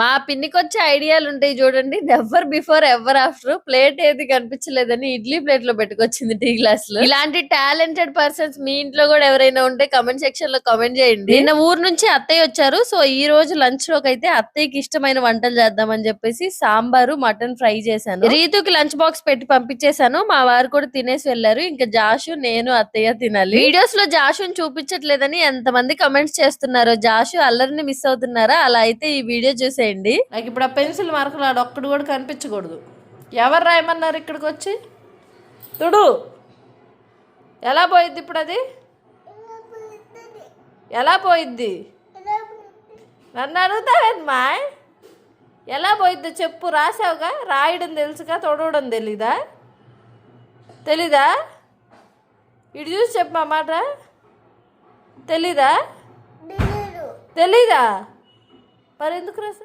మా పిన్నికి వచ్చే ఐడియాలు ఉంటాయి చూడండి. Never before ever after plate ఏది కనిపించలేదని ఇడ్లీ ప్లేట్లో పెట్టుకొచ్చింది టీ గ్లాస్లో ఇలాంటి టాలెంటెడ్ పర్సన్స్ మీ ఇంట్లో కూడా ఎవరైనా ఉంటే కమెంట్ సెక్షన్లో కమెంట్ చేయండి. నిన్న ఊరు నుంచి అత్తయ్య వచ్చారు. సో ఈ రోజు లంచ్లోకి అయితే అత్తయ్యకి ఇష్టమైన వంటలు చేద్దామని చెప్పేసి సాంబారు మటన్ ఫ్రై చేశాను. రీతుకి లంచ్ బాక్స్ పెట్టి పంపించేశాను. మా వారు కూడా తినేసి వెళ్ళారు. ఇంకా జాషు నేను అత్తయ్య తినాలి. వీడియోస్లో జాషుని చూపించట్లేదని ఎంతమంది కమెంట్స్ చేస్తున్నారో. జాషు అల్లరిని మిస్ అవుతున్నారా? అలా అయితే ఈ వీడియో రాసేయండి నాకు ఇప్పుడు ఆ పెన్సిల్ మార్కులు ఆడ ఒక్కడు కూడా కనిపించకూడదు. ఎవరు రాయమన్నారు ఇక్కడికి వచ్చి తుడు. ఎలా పోయిద్ది ఇప్పుడు అది? ఎలా పోయిద్ది? నన్ను అడుగుతావేమ్మా ఎలా పోయిద్దో చెప్పు రాసావుగా? రాయడం తెలుసుగా తొడవడం తెలీదా? తెలీదా? ఇటు చూసి చెప్పు మా మాట. తెలీదా? తెలీదా? మరి ఎందుకు రాసా